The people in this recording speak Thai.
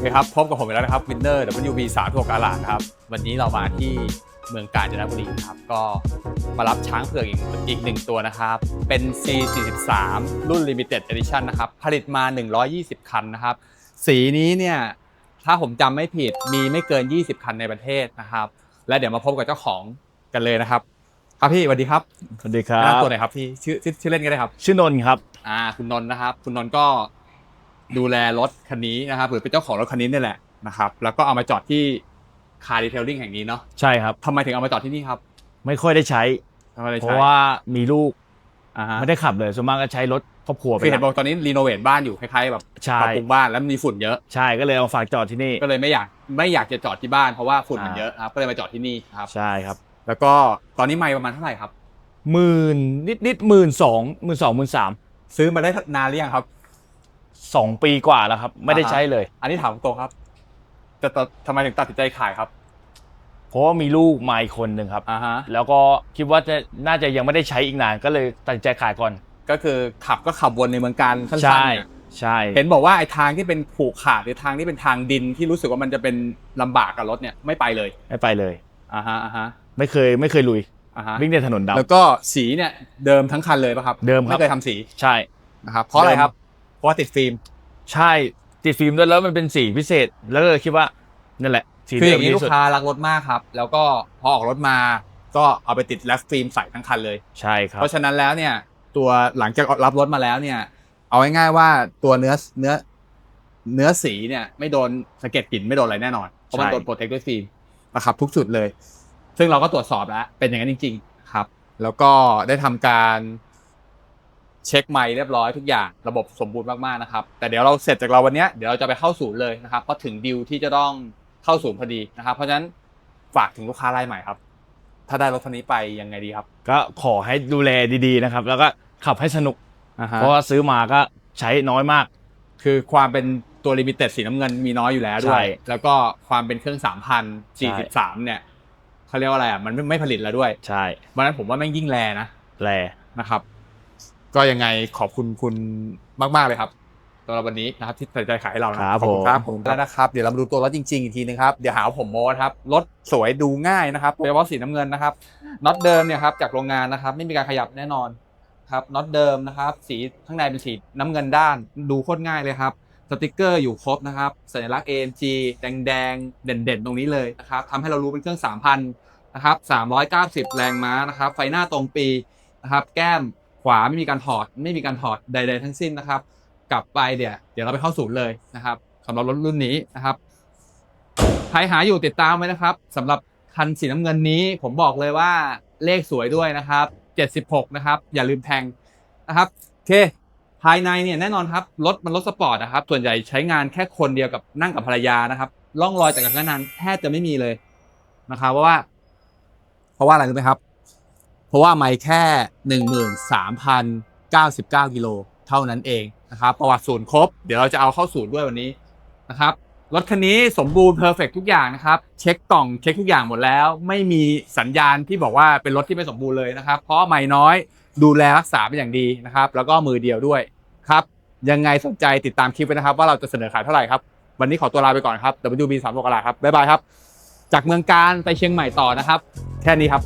เคครับพบกับผมอีกแล้วนะครับวินเนอร์ WB สามทั่วกาลาดนะครับ วันนี้เรามาที่เมืองกาญจนบุรีนะครับ ก็มารับช้างเผือกอีกอีกหนึ่งตัวนะครับ เป็น C43 รุ่น Limited Edition นะครับ ผลิตมา 120 คันนะครับ สีนี้เนี่ย ถ้าผมจำไม่ผิดมีไม่เกิน 20 คันในประเทศนะครับ และเดี๋ยวมาพบกับเจ้าของกันเลยนะครับ ครับพี่สวัสดีครับสวัสดีครัแนะบนำตัวหน่อยครับพี่ชื่อชื่อชื่อเล่นก็ได้ครับ ชื่อนนท์ครับ อ่าคุณนนท์นะครับ คุณนนท์ก็ ดูแลรถคันนี้นะครับหรือเป็นเจ้าของรถคันนี้นี่แหละนะครับแล้วก็เอามาจอดที่คาร์ดีเทลลิ่งแห่งนี้เนาะใช่ครับ ทำไมถึงเอามาจอดที่นี่ครับไม่ค่อยได้ใช้ ทำไมได้เพใช้ราะว่ามีลูกอ่าฮะไม่ได้ขับเลยส่วนมากก็ใช้รถครอบครัวไปคือเห็นบละอกตอนนี้รีโนเวทบ้านอยู่คล้ายๆแบบใช่ปรับปรุงบ้านแล้วมีฝุ่นเยอะ ใช่ก็เลยเอามาฝากจอดที่นี่ก็เลยไม่อยากไม่อยากจะจอดที่บ้านเพราะว่าฝุ่นมันอ่าเยอะครับก็เลยมาจอดที่นี่ครับ ใช่ครับแล้วก็ตอนนี้ไม่ประมาณเท่าไหร่ครับ หมื่นนิดนิดหมื่นสองหมื่นสองหมื่นสามซื้อมาได้นานหรือยังครับ สองปีกว่าแล้วครับ ไม่ได้ใช้เลย อันนี้ถามตรงครับจะตทำไมถึงตัดสินใจขายครับ เพราะว่ามีลูกมาอีกคนหนึ่งครับ อ่าฮะ แล้วก็คิดว่าจะน่าจะยังไม่ได้ใช้อีกนาน ก็เลยตัดสินใจขายก่อน ก็คือขับก็ขับวนในเมืองการสั้นๆใช่เนี่ยใช่เห็นบอกว่าไอ้ทางที่เป็นผูกขาดหรือทางที่เป็นทางดินที่รู้สึกว่ามันจะเป็นลำบากกับรถเนี่ยไม่ไปเลย ไม่ไปเลย อ่าฮะ อ่าฮะ ไม่เคยไม่เคยลุย อ่าฮะ วิ่งในถนนด แล้วก็สีเนี่ยเดิมทั้งคันเลยป่ะครับ เดิมครับไม่เคยทำสีำใช่ นะครับ เพราะอะไรเดิมครับ เพราะว่าติดฟิล์ม ใช่ติดฟิล์มด้วยแล้วมันเป็นสีพิเศษ แล้วก็เลยคิดว่านั่นแหละ สีคืออเดิย่ามงนี้ดีลูที่สุกดค้ารักรถมากครับ แล้วก็พอออกรถมาก็เอาไปติดแรปฟิล์มใส่ทั้งคันเลย ใช่ครับ เพราะฉะนั้นแล้วเนี่ยตัวหลังจากรับรถมาแล้วเนี่ย เอาง่ายๆว่าตัวเนื้อเนื้อเนื้อสีเนี่ย ไม่โดนสะเก็ดกลิ่นไม่โดนอะไรแน่นอน เพราะมันโดนโปรเทคด้วยฟิล์มนะครับทุกจุดเลย ซึ่งเราก็ตรวจสอบแล้ว เป็นอย่างนั้นจริง ๆ ครับ แล้วก็ได้ทำการ เช็คไมล์เรียบร้อยทุกอย่างระบบสมบูรณ์มากๆนะครับ แต่เดี๋ยวเราเสร็จจากเราวันเนี้ยเดี๋ยวเราจะไปเข้าศูนย์เลยนะครับเพราะถึงดิวที่จะต้องเข้าศูนย์พอดีนะครับ เพราะฉะนั้นฝากถึงลูกค้ารายใหม่ครับ ถ้าได้รถคันนี้ไปยังไงดีครับ ก็ขอให้ดูแลดีๆนะครับ แล้วก็ขับให้สนุกอ่าฮะเพราะว่าซื้อมาก็ใช้น้อยมาก คือความเป็นตัวลิมิเต็ดสีน้ำเงินมีน้อยอยู่แล้วด้วใช่ยแล้วก็ความเป็นเครื่องสามพันสี่สิบสามเนี่ยเขาเรียกว่าอะไรอะมันไม่ไม่ผลิตแล้วด้วยใช่เพราะฉะนั้นผมว่าแม่งยิ่งแรนะแลนะครับ ก็ยังไงขอบคุณคุณมาก ๆ เลยครับสำหรับวันนี้นะครับที่ตัดสินใจขายให้เรานะครับขอบคุณครับผมแล้วนะครับเดี๋ยวเรามาดูตัวรถจริงๆอีกทีนึงครับเดี๋ยวหาว่าผมโม้นะครับรถสวยดูง่ายนะครับโดยเฉพาะสีน้ำเงินนะครับน็อตเดิมเนี่ยครับจากโรงงานนะครับ ไม่มีการขยับแน่นอนครับน็อตเดิมนะครับ สีข้างในเป็นสีน้ำเงินด้าน ดูโคตรง่ายเลยครับสติกเกอร์อยู่ครบนะครับสัญลักษณ์ AMG แดงๆเด่นๆ ตรงนี้เลยนะครับทำให้เรารู้เป็นเครื่อง 3,000นะครับ390 แรงม้านะครับ ไฟหน้าตรงปีนะครับ แก้ม ขวาไม่มีการถอดไม่มีการถอดใด ๆ ทั้งสิ้นนะครับ กลับไปเดี๋ยวเดี๋ยวเราไปเข้าศูนย์เลยนะครับสำหรับรถรุ่นนี้นะครับใครหาอยู่ติดตามไว้นะครับสำหรับคันสีน้ำเงินนี้ ผมบอกเลยว่าเลขสวยด้วยนะครับ 76 นะครับ อย่าลืมแทงนะครับโอเคภายในเนี่ยแน่นอนครับรถมันรถสปอร์ตนะครับ ส่วนใหญ่ใช้งานแค่คนเดียวกับนั่งกับภรรยานะครับร่องรอยจากการใช้งานแทบจะไม่มีเลยนะครับเพราะว่า เพราะว่าอะไรรู้ไหมครับ เพราะว่าไม่แค่หนึ่งหมื่นสามพันเก้าสิบเก้ากิโลเท่านั้นเองนะครับประวัติศูนย์ครบ เดี๋ยวเราจะเอาเข้าศูนย์ด้วยวันนี้นะครับรถคันนี้สมบูรณ์เพอร์เฟกทุกอย่างนะครับ เช็คกล่องเช็คทุกอย่างหมดแล้ว ไม่มีสัญญาณที่บอกว่าเป็นรถที่ไม่สมบูรณ์เลยนะครับ เพราะไม่น้อยดูแลรักษาเป็นอย่างดีนะครับ แล้วก็มือเดียวด้วยครับ ยังไงสนใจติดตามคลิปไว้นะครับ ว่าเราจะเสนอขายเท่าไหร่ครับ วันนี้ขอตัวลาไปก่อนครับ WB 3 6กลาครับบ๊ายบายครับ จากเมืองการไปเชียงใหม่ต่อนะครับ แค่นี้ครับ